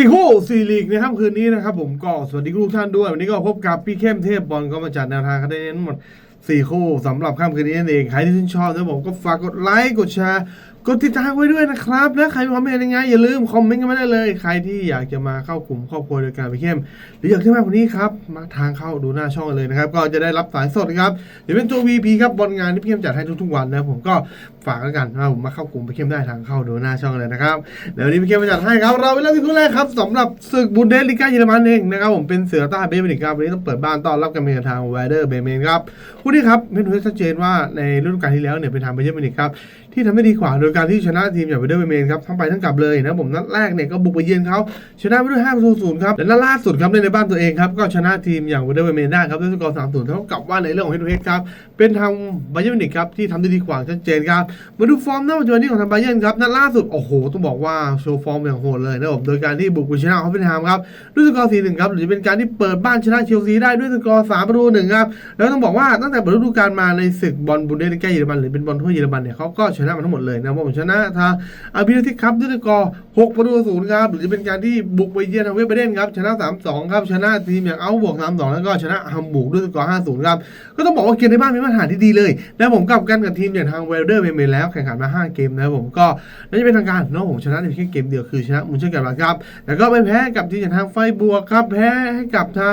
สี่คู่สี่ลีกในค่ำคืนนี้นะครับผมก็สวัสดีทุกท่านด้วย วันนี้ก็พบกับพี่เข้มเทพบอลก็มาจัดแนวทางคะแนนทั้งหมดสี่คู่สำหรับค่ำคืนนี้นั่นเองใครที่ชื่นชอบนะผมก็ฝากกดไลค์กดแชร์ กดติดตามไว้ด้วยนะครับ และใครมีความเห็นยังไงอย่าลืมคอมเมนต์กันมาได้เลย ใครที่อยากจะมาเข้ากลุ่มครอบครัวโดยการพี่เข้ม หรืออยากที่มากกว่านี้ครับมาทางเข้าดูหน้าช่องเลยนะครับ ก็จะได้รับสายสดนะครับเดี๋ยวเป็นตัว VP ครับบอลงานที่พี่เข้มจัดให้ทุกๆวันนะผมก็ฝากแล้วกันว่าผมมาเข้ากลุ่มพี่เข้มได้ทางเข้าดูหน้าช่องเลยนะครับเดี๋ยววันนี้พี่เข้มมาจัดให้ครับเราไปเริ่มที่คู่แรกครับสำหรับศึกบุนเดสลิก้าเยอรมันเองนะครับผมเป็นเสือใต้เบย์เมนิกครับวันนี้ต้องเปิดบ้านต้อนรับกันเป็นทางไวเดอร์เบเมนครับคู่นี้ครับเป็นที่ชัดเจนว่าในฤดูกาลที่แล้วเนี่ยเป็นทางเบเมนิกครับ ที่ทำได้ดีกว่าโดยการที่ชนะทีมอย่างไวเดอร์เบเมนครับทั้งไปทั้งกลับเลยนะผมนัดแรกเนี่ยก็บุกไปเยือนเขาชนะไปด้วย5ประตูศูนย์ครับและนัดล่าสุดครับในในบ้านตัวเองครับก็ชนะทีมอย่างไวเดอร์เบเมนได้ครับด้วยสกอร์3-0เท่ากับว่าในเรื่องของเฮดทูเฮดครับเป็นทางไบเยอร์มินิกครับที่ทำได้ดีกว่าชัดเจนครับมาดูฟอร์มณปัจจุบันนี้ของทางไบเยอร์ครับนัดล่าสุดโอ้โหต้องบอกว่าโชว์ฟอร์มอย่างโหดเลยนะผมโดยการที่บุกไปชนะฮอฟเฟนไฮม์ครับด้วยสกอร์4-1ครับหรือจะเป็นการที่เปิดบ้านชนะเชลซีได้ด้วยสกอร์3ประตู1ครับแล้วต้องบอกว่าตั้งแต่เปิดฤดูกาลมาในศึกบอลบุนเดสลิก้าเยอรมันหรือเป็นบอลถ้วเยอรมันเนี่ยเขาก็ชนะมาทั้งหมดเลยนะว่าผมชนะทางอาบิลทิครับด้วยสกอร์6ประตูศูนย์ครับ หรือจะเป็นการที่บุกไปเยือนทางเวสเบเดนครับชนะ3-2ครับชนะทีมอย่างเอาบวก3-2แล้วก็ชนะฮัมบูร์กด้วยสกอร์5-0ครับก็ต้องบอกว่าเกมในบ้านมีมาตรฐานที่ดีเลย แล้วผมกลับกันกับทีมอย่างทางเวลเดอร์เมเมแล้วแข่งขันมา5เกมนะผมก็น่าจะเป็นทางการเนาะผมชนะในเพียงเกมเดียวคือชนะมุนเชนกับลาครับแล้วก็ไปแพ้กับทีมอย่างทางไฟบัวครับแพ้ให้กับทาง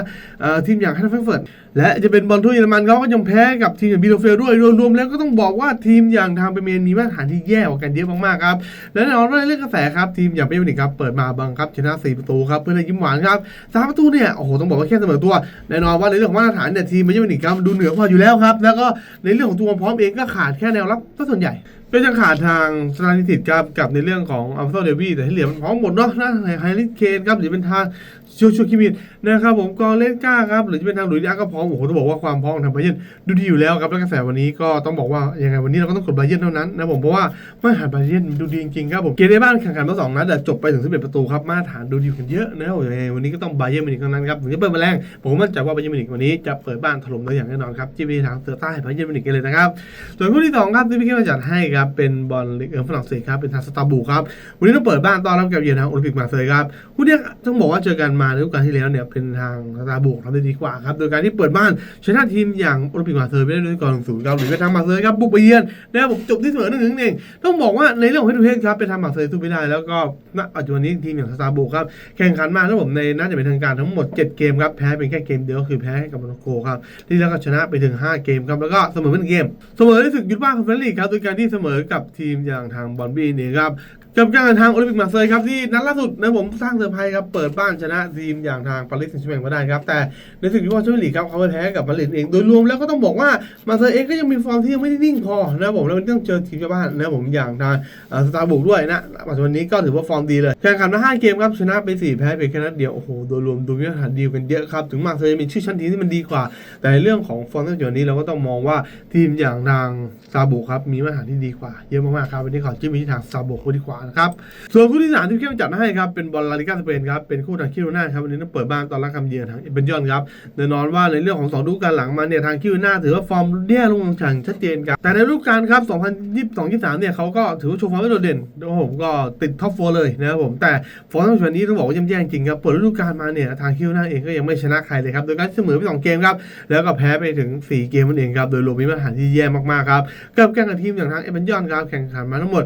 ทีมอย่างฮันเฟเฟิร์ต และจะเป็นบอลถ้วเยอรมันเขาก็ยังแพ้กับทีมอย่างบีโลเฟลด้วยรวมๆแล้วก็ต้องบอกว่าทีมอย่างทางเบเมนมีมาตรฐานที่แย่กว่ากันเยอะมากๆครับและแน่นอนว่าในเรื่องกระแสครับทีมอย่างเบเมนครับเปิดมาบังครับชนะ 4 ประตูครับเพื่อเลยยิ้มหวานครับสามประตูเนี่ยโอ้โหต้องบอกว่าแค่เสมอตัวแน่นอนว่าในเรื่องของมาตรฐานเนี่ยทีมมันยังเป็นอีกครับดูเหนือกว่าอยู่แล้วครับแล้วก็ในเรื่องของตัวความพร้อมเองก็ขาดแค่แนวรับก็ส่วนใหญ่ ก็จะขาดทางสตาร์นิติดครับกับในเรื่องของอัลฟาโซเดวี่แต่ที่เหลือมันพร้อมหมดเนาะนะไฮริเคนครับหรือเป็นทางชูชูคิมินนะครับผมกองเล่นกล้าครับหรือจะเป็นทางหลุยส์ดิอาก็พร้อมโอ้โหต้องบอกว่าความพร้อมของทางไบเยนดูดีอยู่แล้วครับแล้วกระแสวันนี้ก็ต้องบอกว่ายังไงวันนี้เราก็ต้องกดไบเยนเท่านั้นนะผมเพราะว่ามาตรฐานไบเยนดูดีจริงๆครับผมเกมในบ้านแข่งขันมาสองนัดแต่จบไปถึง11ประตูครับมาตรฐานดูดีกันเยอะนะครับยังไงวันนี้ก็ต้องไบเยนมินิกเท่านั้นครับถึงจะเปิดมาแรงผมมั่นใจว่าไบเยนมินิกวันนี้จะเปิดบ้านถล่มได้อย่างแน่นอนครับจิ้มไปทางเสือใต้ไบเยนมินิกกันเลยนะครับส่วนคู่ที่สองครับที่พี่เข้มจัดให้ครับับเป็นบอลลีกเออฝรั่งเศสครับเป็นทางสตาบูครับวันนี้ต้องเปิดบ้านต้อนรับกับเยือนทางโอลิมปิกมาเซยครับคู่นี้ต้องบอกว่าเจอกันมาในฤดูกาลที่แล้วเนี่ยเป็นทางสตาบูทำได้ดีกว่าครับโดยการที่เปิดบ้านชนะทีมอย่างโอลิมปิกมาเซยไปได้ด้วยสกอร์หนึ่งศูนย์ครับหรือเป็นทางมาเซยครับบุกไปเยือนนะครับจบที่เสมอหนึ่งหนึ่งเองต้องบอกว่าในเรื่องของเฮดูเฮดครับเป็นทางมาเซยสู้ไม่ได้ แล้วก็ณปัจจุบันนี้ทีมอย่างสตาบูครับแข่งขันมาทั้งผมในน่าจะเป็นทางการทั้งหมด 7 เกมครับแพ้เป็นแค่เกมเดียวคือแพ้ให้กับโมร็อกโกครับที่แล้วก็ชนะไปถึง 5 เกมครับแล้วก็เสมอเป็นเกมเสมอในศึกยุทธบ้าคอนเฟอเรนซ์ลีกครับโดยการที่เสมมอกับทีมอย่างทางบอลบี้นี่ครับ กับการทางโอลิมปิกมาร์เซย์ครับที่นัดล่าสุดนะผมสร้างเซอร์ไพรส์ครับ เปิดบ้านชนะทีมอย่างทางปารีสแซงต์แชร์แมงมาได้ครับ แต่ในศึกยุทธบ้าแชมเปี้ยนลีกครับเขาไปแพ้กับมาดริดเองโดยรวมแล้วก็ต้องบอกว่ามาร์เซย์เองก็ยังมีฟอร์มที่ยังไม่ได้นิ่งพอนะผมแล้วมันต้องเจอทีมเจ้าบ้านนะผมอย่างทางสตาร์บุกด้วยนะปัจจุบันนี้ก็ถือว่าฟอร์มดีเลยแข่งขันมา5เกมครับชนะไป4แพ้ไปแค่นัดเดียวโอ้โหโดยรวมดูมีมาตรฐานดีกันเยอะครับถึงมาร์เซย์มีชื่อชั้นทีมที่มันดีกว่า แต่ในเรื่องของฟอร์มในปัจจุบันนี้เราก็ต้องมองว่าทีมอย่างทางซาบุครับมีมาตรฐานที่ดีกว่าเยอะมากๆครับวันนี้ขอจิ้มไปที่ทางซาบุดีกว่าครับ ส่วนคู่ที่สามที่เข้มจัดให้ครับ เป็นบอลลาลิกาสเปนครับ เป็นคู่ทางคิโรนาครับ วันนี้ต้องเปิดบ้านตอนรับคำเยือนทางเอเบนยอนครับแน่นอนว่าในเรื่องของสองฤดูกาลหลังมาเนี่ยทางคิโรนาถือว่าฟอร์มแย่ลงอย่างชัดเจนครับ แต่ในฤดูกาลครับ 2022-23 เนี่ยเขาก็ถือว่าโชว์ฟอร์มได้โดดเด่นโอ้โหก็ติดท็อปโฟร์เลยนะครับผม แต่ฟอร์มในปัจจุบันนี้ต้องบอกว่าย่ำแย่จริงครับ เปิดฤดูกาลมาเนี่ยทางคิโรนาเองก็ยังไม่ชนะใครเลยครับ โดยการเสมอไปสองเกมครับ แล้วก็แพ้ไปถึง 4 เกมนั่นเองครับ โดยรวมมีมาตรฐานที่แย่มากๆครับกับการกับทีมอย่างทางเอเบนยอนครับแข่งขันมาทั้งหมด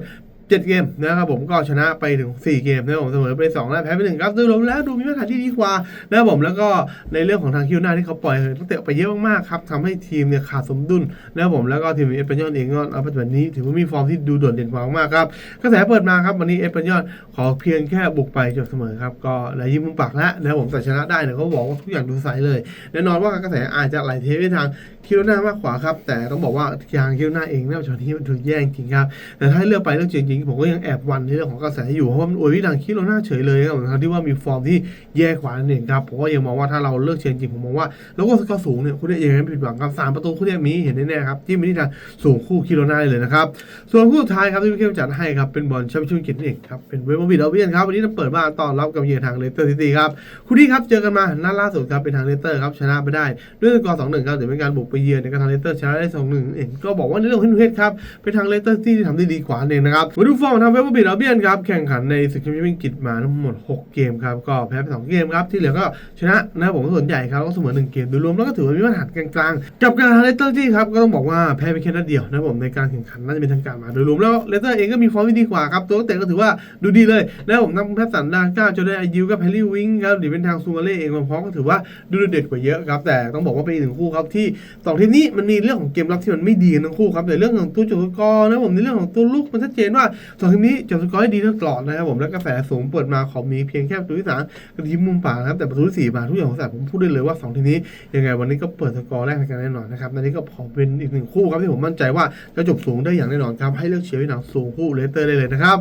7เกมนะครับผมก็ชนะไปถึง 4 เกมนะครับผมเสมอไป2และแพ้ไป1ครับดยรวมแล้วดูมีมาตรฐานที่ดีกว่านะครับผมแล้วก็ในเรื่องของทางคิวหน้าที่เขาปล่อยนักเตะไปเยอะมากๆครับทำให้ทีมเนี่ยขาดสมดุลนะครับผมแล้วก็ทีมเอสเปนยอนเองก็เอาปัจจุบันนี้ถือว่ามีฟอร์มที่ดูโดดเด่นกว่ามากๆครับกระแสเปิดมาครับวันนี้เอสเปนยอนขอเพียงแค่บุกไปจบเสมอครับก็และยิ้มมุมปากแล้วนะครับผมแต่ชนะได้เนี่ยเขาบอกว่าทุกอย่างดูใสเลยแน่นอนว่ากระแสอาจจะไหลเทไปทางคิวหน้ามากกว่าครับแต่ต้องบอกว่าทางคิวหน้าเองเนี่ยชนที่มันถูกแย่งจริงครับแต่ถ้าเลือกไปเลือกจริงๆผมก็ยังแอบวันในเรื่องของกระแสอยู่เพราะว่ามันอวยที่ทางคิโรน่าเฉยเลยครับทั้งที่ว่ามีฟอร์มที่แย่กว่านั่นเองครับผมก็ยังมองว่าถ้าเราเลือกเชนจริงผมมองว่า แล้วก็สกอร์สูงเนี่ยคุณเนี่ยยังไม่ผิดหวังครับสามประตูคุณเนี่ยมีเห็นแน่ๆครับที่มีที่ทางสูงคู่คิโรน่าเลยนะครับส่วนคู่สุดท้ายครับที่พี่เข้มจัดให้ครับเป็นบอลแชมเปี้ยนชิพเองครับเป็นเวมบิดเอาเบียนครับวันนี้ต้องเปิดบ้านต้อนรับกับเยือนทางเลสเตอร์ซิตี้ครับคู่นี้ครับเจอกันมานัดล่าสุดครับเป็นทางเลสเตอร์ครับชนะไปได้ด้วยสกอร์สองหนึ่งครับเดี๋ยวเป็นการบุกไปเยือนในการทางเลสเตอร์ชนะได้สองหนึ่งเองก็บอกว่าในเรื่องของเฮดครับเป็นทางเลสเตอร์ที่ทำได้ดีกว่านั่นเองนะครับมาดูดูฟอร์มทางเวสต์บรอมบิดอเบียนครับแข่งขันในศึกแชมเปี้ยนส์กฤษมาทั้งหมด 6 เกมครับก็แพ้ไป2เกมครับที่เหลือก็ชนะนะครับผมส่วนใหญ่ครับก็เสมอ1เกมโดยรวมแล้วก็ถือว่ามีมาตรฐานกลางๆกับการทางเลสเตอร์ที่ครับก็ต้องบอกว่าแพ้ไปแค่นัดเดียวนะผมในการแข่งขันน่าจะเป็นทางการมาโดยรวมแล้วเลสเตอร์เองก็มีฟอร์มที่ดีกว่าครับตัวเตะก็ถือว่าดูดีเลยนะผมนักแพทสันดาก้าจอได้อายุกับแฮร์รี่วิงครับหรือเป็นทางซูมาเล่เองมาพร้อมก็ถือว่าดูเด็ดกว่าเยอะครับแต่ต้องบอกว่าเป็นอีกหนึ่งคู่ครับที่สองทีมนี้มันมีเรื่องของเกมรับที่มันไม่ดีกันทั้งคู่ครับแต่เรื่องของตัวจบสกอร์นะผมในเรื่องของตัวลูกมันชัดเจนว่าสองทีมนี้จบสกอร์ได้ดีตลอดนะครับผมและกระแสสูงเปิดมาของมีเพียงแค่ประตูที่สามกับทีมมุมปากนะครับแต่ประตูที่สี่มาทุกอย่างของสายผมพูดได้เลยว่าสองทีมนี้ยังไงวันนี้ก็เปิดสกอร์แรกให้กันแน่นอนนะครับนันนี้ก็ขอเป็นอีกหนึ่งคู่ครับที่ผมมั่นใจว่าจะจบสูงได้อย่างแน่นอนครับให้เลือกเชียร์ที่หนังสูงคู่เลสเตอร์ได้เลยนะครับ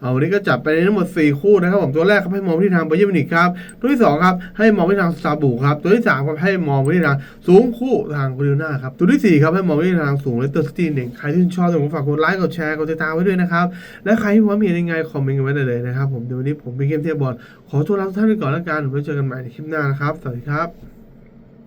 เอาวันนี้ก็จับไปทั้งหมดสี่คู่นะครับผมตัวแรกครับให้มองไปที่ทางไบเยอร์มิวนิกครับตัวที่สองครับให้มองไปที่ทางซาบูครับตัวที่สามครับให้มองไปที่ทางสูงคู่ทางบริโนาครับตัวที่สี่ครับให้มองไปที่ทางสูงเลสเตอร์ซิตี้เองใครที่ชอบผมฝากกดไลค์กดแชร์กดติดตามไว้ด้วยนะครับและใครที่ว่ามียังไงคอมเมนต์กันไว้ได้เลยนะครับผมเดี๋ยววันนี้ผมไปเข้มเทียบบอลขอตัวลาทุกท่านไปก่อนแล้วกันไว้เจอกันใหม่ในคลิปหน้านะครับสวัสดีครับ